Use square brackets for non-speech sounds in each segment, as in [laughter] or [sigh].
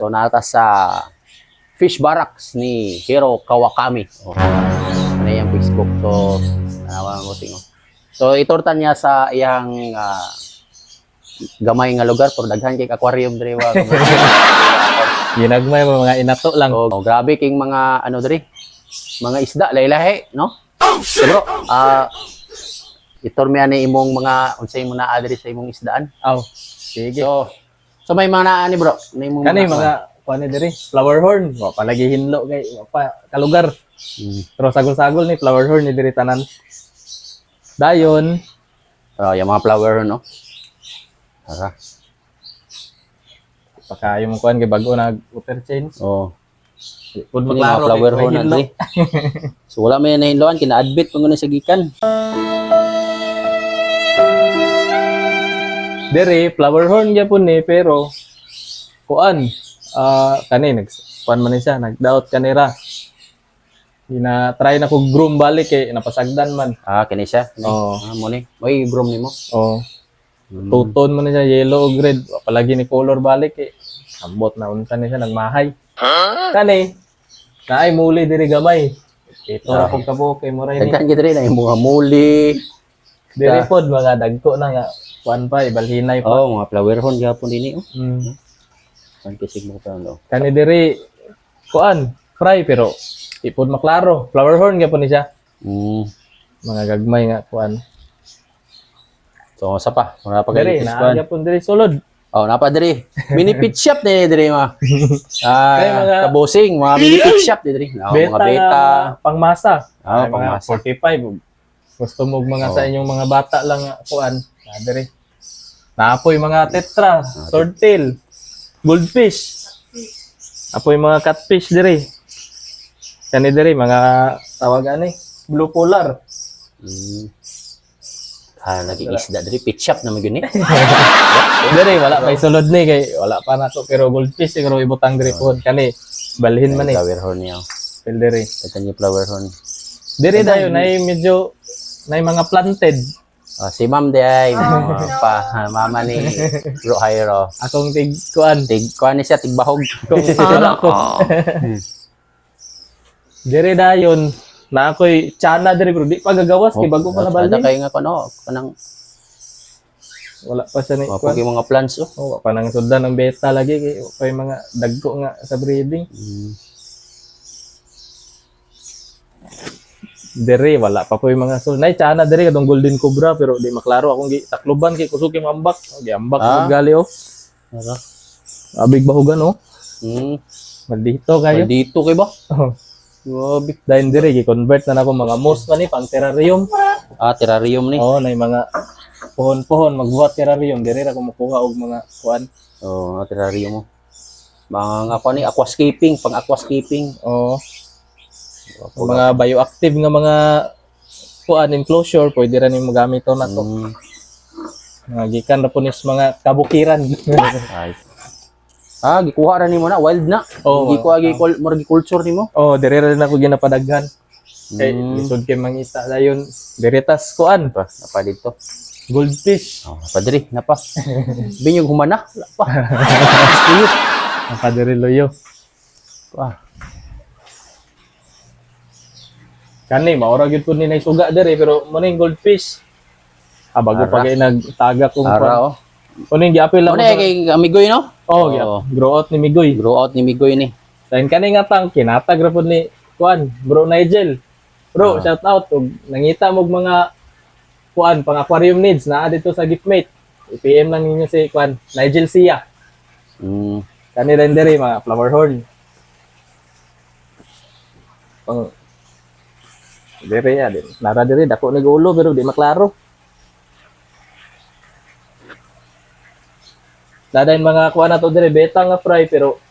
So nata sa Fish Barracks ni Hiro Kawakami. Oh, ano yung Facebook. So, nawa mo tingo. So itortan niya sa iyang ah, gamay nga lugar pero daghan kay aquarium diri wa. [laughs] Ginagmay mo mga inato lang. oh, grabe king mga ano diri. Mga isda laylahi, no? So, bro, ah ani imong mga unsay mo naa diri sa imong isdaan. Aw. Sige. So, so may mga naa ni bro, na imong Kani mga kuan diri, flower horn. Wa pa lagi hinlo kay wa pa kalugar. Mm. Pero sagol-sagol ni flower horn ni diri tanan. Dayon, Oh, yung mga flower, no? Tara. paka yung kuan kay bago nag water change. Oh. Pud mga maklaro flower horn na [laughs] So wala may nahinloan, kina-admit mo sa gikan. Dere, flower horn gyapon ni pero kuan ah kani nag kuan man siya nagdaot kanira. Gina try na ko groom balik kay napasagdan man. Ah, kini siya. Oh. Ah, mo ni. Oy, groom ni mo. Oh, Mm. tuton man siya yellow ug red. Palagi ni color balik kay ambot na unsa ni siya nagmahay. Kani naay muli diri gamay. Ito ra pag kabuk kay mo rin ni. Daghan gid rin ang mga muli. Diri pod mga dagko na nga kuan pa ibalhinay pa. Oh, mga flower horn gyapon dinhi. Oh. Mm. Kan kisig mo pa no. Kani diri kuan fry pero ipod maklaro. Flower horn gyapon ni siya. Mm. Mga gagmay nga kuan. So, sa pa? Wala pa Diri kayo na kuan. gyapon diri sulod. Oh, napa diri. Mini pit shop din diri ma. Kaya [laughs] Ah, mga- kabosing, mga mini pit shop din diri. Oh, beta, mga beta. pangmasa. Ah, mga pangmasa. 45. Gusto mo mga sa Oh. inyong mga bata lang kuan. Na diri. Naapoy mga tetra, swordtail, goldfish. Apoy mga catfish diri. Kani diri mga tawag ani, blue polar. Mm. Ah, naging isda diri pit shop na magyud ni. [laughs] Diri wala pa sulod ni kay wala pa na to pero goldfish siguro ibutang diri po kani balhin man ni. Flower horn niya. Diri. Ito yung flower horn. Diri dayo nay medyo nay mga planted. Ah, si Ma'am di ay mga pa ah, mama ni [laughs] Bro Jairo. Akong tig kuan Tig kuan ni siya tigbahog. kung wala ko. Diri dayon na ako'y tsana diri pero di pa gagawas kay bago pa na Ada balhin. kayo nga kuno, kanang Wala pa sa ni mga kuan. mga plants oh. Oh, pa nang sundan ng beta lagi kay pa mga dagko nga sa breeding. Mm. Dere, wala pa po yung mga sul. Nay, tsana dere kadong golden cobra pero di maklaro akong gi takloban kay kusuki mambak. Gi ambak Ah. gali oh. Ano? Abig bahugan oh. Mm. Maldito kayo. Dito kay ba? Oh. Grabe. Dahil dire gi convert na nako mga moss man ni pang terrarium. Ah, terrarium ni. Oh, nay mga pohon-pohon magbuhat terrarium dire ra ko makuha og mga kuan. Oh, ah, terrarium mo. Mga nga pa ni aquascaping, pang aquascaping. Oh. Mga bioactive nga mga kuan enclosure pwede ra nimo gamit to na to. Mm. Mga gikan ra po nis mga kabukiran. [laughs] Ay. Ah, gikuha ra nimo na wild na. Oh, gikuha gi more culture nimo. oh, dire ra din ako ginapadaghan. Kay Mm. lisod kay mangita dayon diretas kuan Pa, napa dito. goldfish. Oh, napa diri, napa. Binyog humana. Pa. Ang padre loyo. Pa. Kani maura gyud po ni nay suga dire pero mo ning goldfish. Ah bago Ara. pa kay nagtaga kung Ara oh. Kuno yung giapil lang. Eh, kay Amigoy no? Oh, Oo. oh, grow out ni Migoy. Grow out ni Migoy ni. Dahil kani nga tang kinatag ra ni kuan, bro Nigel. Bro, shout out og nangita mo mga kuan pang aquarium needs na dito sa Giftmate. I-PM lang ninyo si kuan Nigel Sia. Mm. Kani rin mga flower horn. Pang Diri ya, din. Nara diri dako ni ulo pero di maklaro. Dadain mga kuha na to diri beta nga fry pero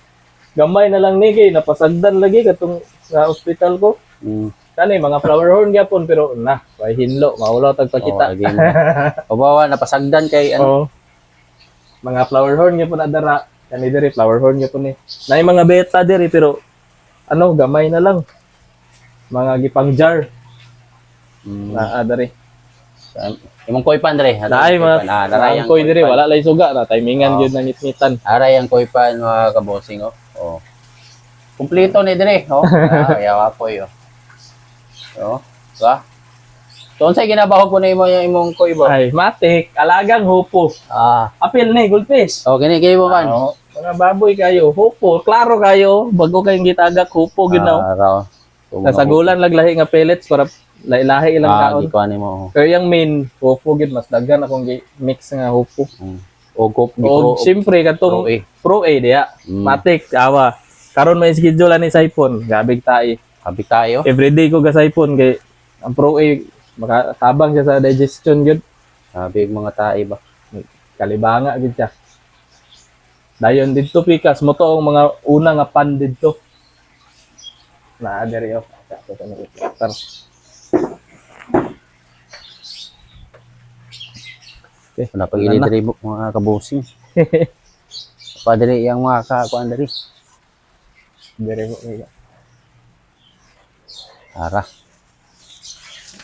gamay na lang ni kay napasagdan lagi katong sa hospital ko. Mm. Kani mga flower horn gyapon pero na, way hinlo, maulaw tag pakita. Oh. [laughs] Obawa napasagdan kay ano. Oo. Mga flower horn gyapon na dara. Kani diri flower horn gyapon ni. Nay mga beta diri pero ano gamay na lang. Mga gipang jar Mm. na ah, diri. Imong koy pan dre. Naay mga Ah, daray ang koy dire wala lay suga na timingan Oo. gyud na ngitngitan. Aray ang koy pan mga kabosing oh. Oh. Kumpleto ni dire, oh. [laughs] Ah, yawa po yo. Oh, ba? So, unsay ginabaho po na imo yung imong koy bro? Ay, matik, alagang hupo. Ah, Apil ni goldfish. oh, gini gini mo man. Ano, mga baboy kayo, hupo, klaro kayo, bago kayong gitagak hupo na. Ah, raw. Kasagulan lag lahi nga pellets para lahi-lahi ilang Ah, kaon. gikuan nimo. Pero yung main, hupo gyud mas daghan akong mix nga hupo. Mm. O gop O gipro. siyempre katong Pro A. Pro A diya. Mm. Matik, awa. Karon may schedule ni Saipon, gabig tayo. Habi tayo. Everyday ko ga Saipon kay ang Pro A makatabang siya sa digestion gyud. Habi mga tae ba? Kalibanga gyud siya. Dayon didto pikas mo to ang mga una nga pan didto. Na diri oh. Sa sa reflector. Wala pag ini diri mo mga kabosing. [laughs] Pa diri yang mga ka kuan diri. Diri mo kaya. Ara.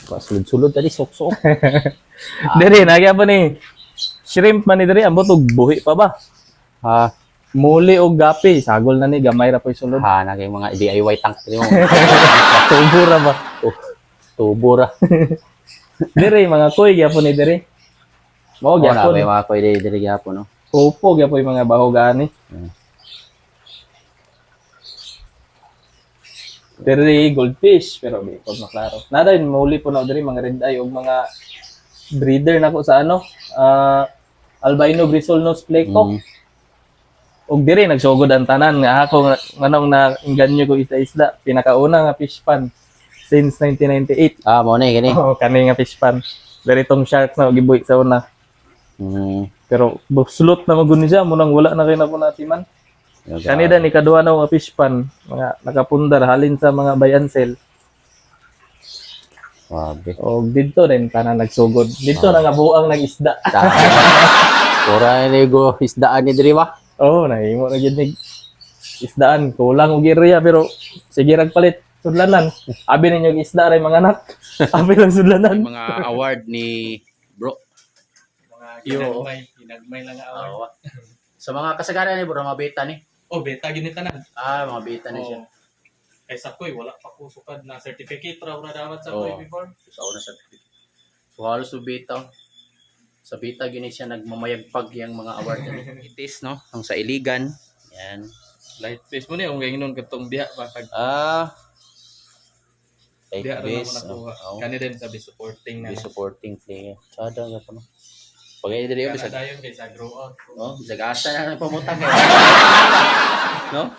Pasulod-sulod tadi sok-sok. [laughs] Diri nagya pa ni shrimp man ni diri ambot og buhi pa ba? Ha, Muli og gapi, sagol na ni gamay ra po'y sulod. ha na kay mga DIY tank diri mo. [laughs] Tubo ra ba? Tubo ra. Diri mga koy gyapon ni diri. Oh, na gyapon. may mga koy diri diri gyapon no. Upo gyapon yung mga bahogaan ni. Hmm. Diri goldfish pero di ko maklaro. Nada yun muli po na diri mga red eye og mga breeder nako sa ano ah albino bristle nose pleco. Mm. Og diri nagsugod ang tanan nga ako nga manong na inganyo ko isda-isda pinakauna nga fish pan since 1998. Ah, mo ni gani. Oh, kani nga fish pan. Diri tong shark na gibuhi sa una. Mm. Pero slot na maguni siya munang wala na kay na po natiman. Kanida ni kadua na nga fish pan, mga nakapundar halin sa mga bayansel. Wabe. O dito din tanan nagsugod. Dito na nga buang nag-isda. [laughs] Ora ni go isdaan ni diri ba? Oo, oh, nahimo na gid isdaan. Kulang og area pero sige palit sudlanan. Abi ninyo isda ray mga anak. [laughs] Abi lang sudlanan. Mga award ni Yo, ginagmay lang Oo. Sa mga kasagaran ni bro, mga beta ni. Oh, beta gini tanan. Ah, mga beta ni siya. Kay sa koy wala pa ko sukad na certificate ra ura dapat sa koy before. Sa una sa So halos sa beta. Sa beta gini siya nagmamayagpag yang mga award ni. [laughs] Itis no, ang sa Iligan. Yan. Light face mo ni ang gaynon katong diha pa kag Ah. Eight diha ra base. na nakuha. Oh, Kani din sabi supporting na. be supporting player. Sada nga pa no. Pag ay diri bisag dayon kay sa grow out. no, bisag asa na pamutang eh. [laughs] no?